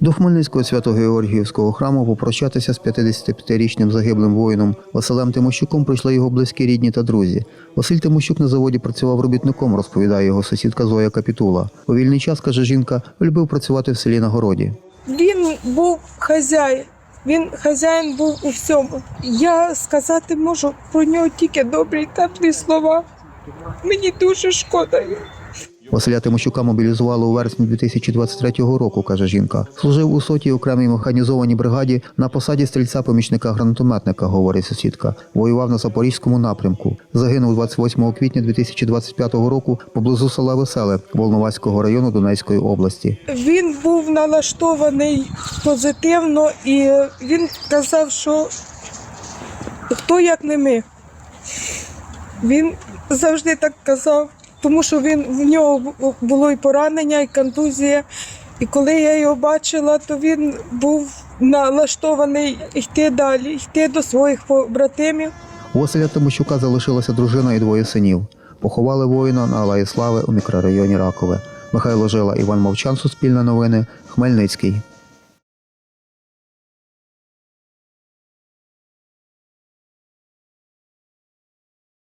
До Хмельницького Свято-Георгіївського храму попрощатися з 55-річним загиблим воїном Василем Тимощуком прийшли його близькі рідні та друзі. Василь Тимощук на заводі працював робітником, розповідає його сусідка Зоя Капітула. У вільний час, каже жінка, любив працювати в селі на городі. Він був хазяїн. Він хазяїн був у всьому. Я сказати можу про нього тільки добрі теплі слова. Мені дуже шкода. Василя Тимощука мобілізували у вересні 2023 року, каже жінка. Служив у сотій окремій механізованій бригаді на посаді стрільця помічника гранатометника, говорить сусідка. Воював на запорізькому напрямку. Загинув 28 квітня 2025 року поблизу села Веселе Волноваського району Донецької області. Він був налаштований позитивно і він казав, що хто як не ми. Він завжди так казав, тому що він в нього було і поранення, і контузія. І коли я його бачила, то він був налаштований йти далі, йти до своїх побратимів. У Василя Тимощука залишилася дружина і двоє синів. Поховали воїна на Алеї Слави у мікрорайоні Ракове. Михайло Жила, Іван Мовчан, Суспільне новини, Хмельницький.